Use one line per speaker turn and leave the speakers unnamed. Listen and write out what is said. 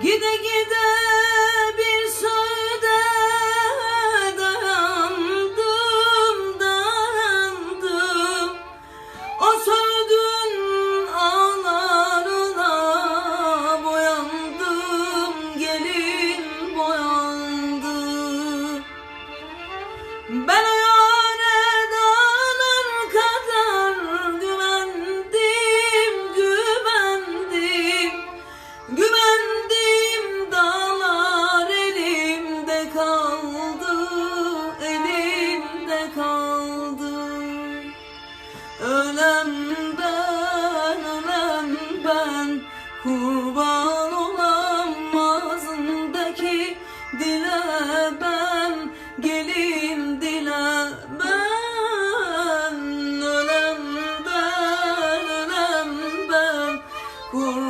Gide gide bir sözde dayandım dayandım. O sözün ağlarına boyandım gelin boyandım ben kaldı, elimde kaldı. Ölem ben, ölem ben Kurban olam ağzındaki dile ben Gelin dile ben. Ölem ben, ölem ben Kurban